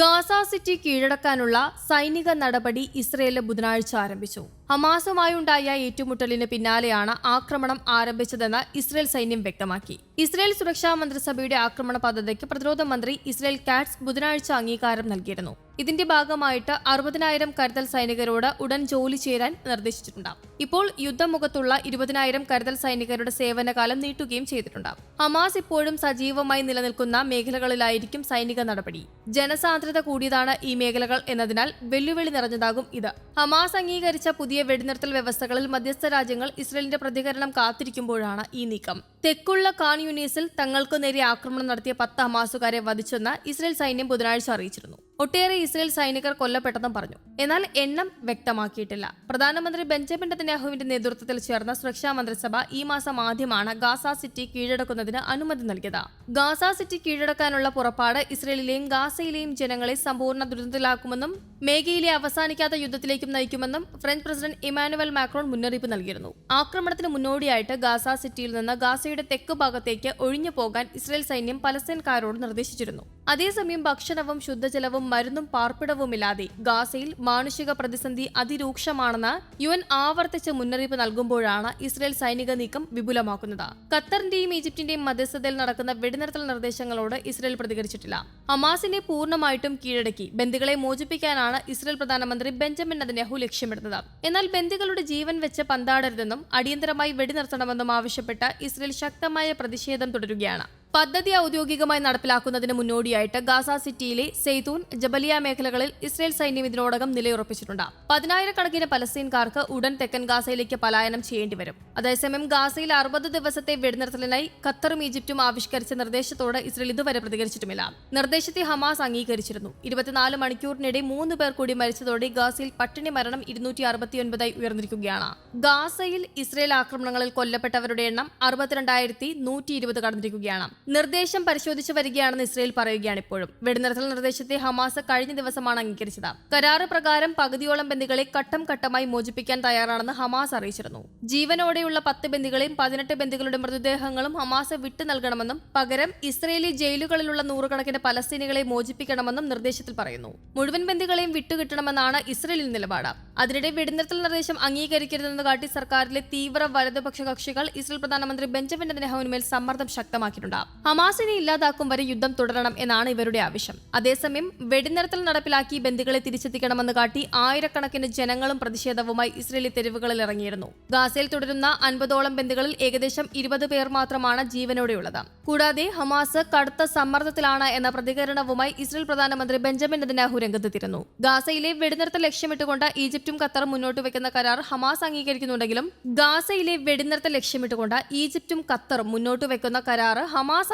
Gaza city കീഴടക്കാനുള്ള സൈനിക നടപടി Israel ബുധനാഴ്ച ആരംഭിച്ചു. ഹമാസുമായുണ്ടായ ഏറ്റുമുട്ടലിന് പിന്നാലെയാണ് ആക്രമണം ആരംഭിച്ചതെന്ന് ഇസ്രയേൽ സൈന്യം വ്യക്തമാക്കി. ഇസ്രയേൽ സുരക്ഷാ മന്ത്രിസഭയുടെ ആക്രമണ പദ്ധതിക്ക് പ്രതിരോധ മന്ത്രി ഇസ്രയേൽ കാറ്റ്സ് ബുധനാഴ്ച അംഗീകാരം നൽകിയിരുന്നു. ഇതിന്റെ ഭാഗമായിട്ട് അറുപതിനായിരം കരുതൽ സൈനികരോട് ഉടൻ ജോലി ചേരാൻ നിർദ്ദേശിച്ചിട്ടുണ്ട് ഇപ്പോൾ യുദ്ധമുഖത്തുള്ള ഇരുപതിനായിരം കരുതൽ സൈനികരുടെ സേവനകാലം നീട്ടുകയും ചെയ്തിട്ടുണ്ട് ഹമാസ് ഇപ്പോഴും സജീവമായി നിലനിൽക്കുന്ന മേഖലകളിലായിരിക്കും സൈനിക നടപടി. ജനസാന്ദ്രത കൂടിയതാണ് ഈ മേഖലകൾ എന്നതിനാൽ വെല്ലുവിളി നിറഞ്ഞതാകും ഇത്. ഹമാസ് അംഗീകരിച്ച പുതിയ വെടിനിർത്തൽ വ്യവസ്ഥകളിൽ മധ്യസ്ഥ രാജ്യങ്ങൾ ഇസ്രയേലിന്റെ പ്രതികരണം കാത്തിരിക്കുമ്പോഴാണ് ഈ നീക്കം. തെക്കുള്ള കാൻ യൂണീസിൽ തങ്ങൾക്കു നേരെ ആക്രമണം നടത്തിയ പത്ത് ഹമാസുകാരെ വധിച്ചെന്ന് ഇസ്രയേൽ സൈന്യം ബുധനാഴ്ച അറിയിച്ചിരുന്നു. ഒട്ടേറെ ഇസ്രയേൽ സൈനികർ കൊല്ലപ്പെട്ടെന്നും പറഞ്ഞു. എന്നാൽ എണ്ണം വ്യക്തമാക്കിയിട്ടില്ല. പ്രധാനമന്ത്രി ബെഞ്ചമിൻ നെതന്യാഹുവിന്റെ നേതൃത്വത്തിൽ ചേർന്ന സുരക്ഷാ മന്ത്രിസഭ ഈ മാസം ആദ്യമാണ് ഗാസ സിറ്റി കീഴടക്കുന്നതിന് അനുമതി നൽകിയത്. ഗാസ സിറ്റി കീഴടക്കാനുള്ള പുറപ്പാട് ഇസ്രയേലിലെയും ഗാസയിലെയും ജനങ്ങളെ സമ്പൂർണ ദുരിതത്തിലാക്കുമെന്നും മേഖലയിലെ അവസാനിക്കാത്ത യുദ്ധത്തിലേക്കും നയിക്കുമെന്നും ഫ്രഞ്ച് പ്രസിഡന്റ് ഇമാനുവൽ മാക്രോൺ മുന്നറിയിപ്പ് നൽകിയിരുന്നു. ആക്രമണത്തിന് മുന്നോടിയായിട്ട് ഗാസ സിറ്റിയിൽ നിന്ന് ഗാസയുടെ തെക്ക് ഭാഗത്തേക്ക് ഒഴിഞ്ഞു പോകാൻ ഇസ്രയേൽ സൈന്യം പലസ്തീൻകാരോട് നിർദ്ദേശിച്ചിരുന്നു. അതേസമയം ഭക്ഷണവും ശുദ്ധജലവും മരുന്നും പാർപ്പിടവുമില്ലാതെ ഗാസയിൽ മാനുഷിക പ്രതിസന്ധി അതിരൂക്ഷമാണെന്ന് യു എൻ ആവർത്തിച്ച് മുന്നറിയിപ്പ് നൽകുമ്പോഴാണ് ഇസ്രയേൽ സൈനിക നീക്കം വിപുലമാക്കുന്നത്. ഖത്തറിന്റെയും ഈജിപ്തിന്റെയും മധ്യസ്ഥതയിൽ നടക്കുന്ന വെടിനിർത്തൽ നിർദ്ദേശങ്ങളോട് ഇസ്രയേൽ പ്രതികരിച്ചിട്ടില്ല. ഹമാസിനെ പൂർണമായിട്ടും കീഴടക്കി ബന്ദികളെ മോചിപ്പിക്കാനാണ് ഇസ്രയേൽ പ്രധാനമന്ത്രി ബെഞ്ചമിൻ നെതന്യാഹു ലക്ഷ്യമിടുന്നത്. എന്നാൽ ബന്ദികളുടെ ജീവൻ വെച്ച് പന്താടരുതെന്നും അടിയന്തരമായി വെടിനിർത്തണമെന്നും ആവശ്യപ്പെട്ട് ഇസ്രയേൽ ശക്തമായ പ്രതിഷേധം തുടരുകയാണ്. പദ്ധതി ഔദ്യോഗികമായി നടപ്പിലാക്കുന്നതിന് മുന്നോടിയായിട്ട് ഗാസ സിറ്റിയിലെ സെയ്തൂൻ ജബലിയ മേഖലകളിൽ ഇസ്രയേൽ സൈന്യം ഇതിനോടകം നിലയുറപ്പിച്ചിട്ടുണ്ട്. പതിനായിരക്കണക്കിന് പലസ്തീൻകാർക്ക് ഉടൻ തെക്കൻ ഗാസയിലേക്ക് പലായനം ചെയ്യേണ്ടി വരും. അതേസമയം ഗാസയിൽ അറുപത് ദിവസത്തെ വെടിനിർത്തലിനായി ഖത്തറും ഈജിപ്തും ആവിഷ്കരിച്ച നിർദ്ദേശത്തോട് ഇസ്രയേൽ ഇതുവരെ പ്രതികരിച്ചിട്ടുമില്ല. നിർദ്ദേശത്തെ ഹമാസ് അംഗീകരിച്ചിരുന്നു. ഇരുപത്തിനാല് മണിക്കൂറിനിടെ മൂന്ന് പേർ കൂടി മരിച്ചതോടെ ഗാസയിൽ പട്ടിണി മരണം ഇരുന്നൂറ്റി അറുപത്തിയൊൻപതായി ഉയർന്നിരിക്കുകയാണ്. ഗാസയിൽ ഇസ്രയേൽ ആക്രമണങ്ങളിൽ കൊല്ലപ്പെട്ടവരുടെ എണ്ണം അറുപത്തിരണ്ടായിരത്തി നൂറ്റി ഇരുപത് കടന്നിരിക്കുകയാണ്. നിർദ്ദേശം പരിശോധിച്ചു വരികയാണെന്ന് ഇസ്രയേൽ പറയുകയാണ് ഇപ്പോഴും. വെടിനിർത്തൽ നിർദ്ദേശത്തെ ഹമാസ് കഴിഞ്ഞ ദിവസമാണ് അംഗീകരിച്ചത്. കരാറ് പ്രകാരം പകുതിയോളം ബന്ദികളെ ഘട്ടം ഘട്ടമായി മോചിപ്പിക്കാൻ തയ്യാറാണെന്ന് ഹമാസ് അറിയിച്ചിരുന്നു. ജീവനോടെയുള്ള പത്ത് ബന്ദികളെയും പതിനെട്ട് ബന്ദികളുടെ മൃതദേഹങ്ങളും ഹമാസ് വിട്ടു നൽകണമെന്നും പകരം ഇസ്രയേലി ജയിലുകളിലുള്ള നൂറുകണക്കിന് പലസ്തീനികളെ മോചിപ്പിക്കണമെന്നും നിർദ്ദേശത്തിൽ പറയുന്നു. മുഴുവൻ ബന്ദികളെയും വിട്ടുകിട്ടണമെന്നാണ് ഇസ്രയേലിൽ നിലപാട്. അതിനിടെ വെടിനിർത്തൽ നിർദ്ദേശം അംഗീകരിക്കരുതെന്ന് കാട്ടി സർക്കാരിലെ തീവ്ര വലതുപക്ഷ കക്ഷികൾ ഇസ്രയേൽ പ്രധാനമന്ത്രി ബെഞ്ചമിൻ നെതന്യാഹുവിന്മേൽ സമ്മർദ്ദം ശക്തമാക്കിയിട്ടുണ്ട്. ഹമാസിനെ ഇല്ലാതാക്കും വരെ യുദ്ധം തുടരണം എന്നാണ് ഇവരുടെ ആവശ്യം. അതേസമയം വെടിനിർത്തൽ നടപ്പിലാക്കി ബന്ധുക്കളെ തിരിച്ചെത്തിക്കണമെന്ന് കാട്ടി ആയിരക്കണക്കിന് ജനങ്ങളും പ്രതിഷേധവുമായി ഇസ്രയേലി തെരുവുകളിൽ ഇറങ്ങിയിരുന്നു. ഗാസയിൽ തുടരുന്ന അൻപതോളം ബന്ധുക്കളിൽ ഏകദേശം ഇരുപത് പേർ മാത്രമാണ് ജീവനോടെയുള്ളത്. കൂടാതെ ഹമാസ് കടുത്ത സമ്മർദ്ദത്തിലാണ് എന്ന പ്രതികരണവുമായി ഇസ്രയേൽ പ്രധാനമന്ത്രി ബെഞ്ചമിൻ നെതന്യാഹു രംഗത്തെത്തിയിരുന്നു. ഗാസയിലെ വെടിനിർത്തൽ ലക്ഷ്യമിട്ടുകൊണ്ട് ഈജിപ്തും ഖത്തറും മുന്നോട്ട് വെക്കുന്ന കരാർ ഹമാസ് അംഗീകരിക്കുന്നുണ്ടെങ്കിലും ഗാസയിലെ വെടിനിർത്തൽ ലക്ഷ്യമിട്ടുകൊണ്ട് ഈജിപ്തും ഖത്തറും മുന്നോട്ട് വെക്കുന്ന കരാർ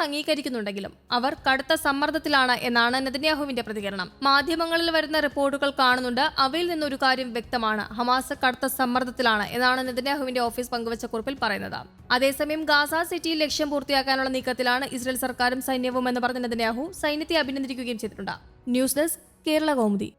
അംഗീകരിക്കുന്നുണ്ടെങ്കിലും അവർ കടുത്ത സമ്മർദ്ദത്തിലാണ് എന്നാണ് നെതന്യാഹുവിന്റെ പ്രതികരണം. മാധ്യമങ്ങളിൽ വരുന്ന റിപ്പോർട്ടുകൾ കാണുന്നുണ്ട്. അവയിൽ നിന്നൊരു കാര്യം വ്യക്തമാണ്. ഹമാസ് കടുത്ത സമ്മർദ്ദത്തിലാണ് എന്നാണ് നെതന്യാഹുവിന്റെ ഓഫീസ് പങ്കുവച്ച കുറിപ്പിൽ പറയുന്നത്. അതേസമയം ഗാസ സിറ്റിയിൽ ലക്ഷ്യം പൂർത്തിയാക്കാനുള്ള നീക്കത്തിലാണ് ഇസ്രയേൽ സർക്കാരും സൈന്യവും എന്ന് പറഞ്ഞ നെതന്യാഹു സൈന്യത്തെ അഭിനന്ദിക്കുകയും ചെയ്തിട്ടുണ്ട്. News desk Kerala Kaumudi.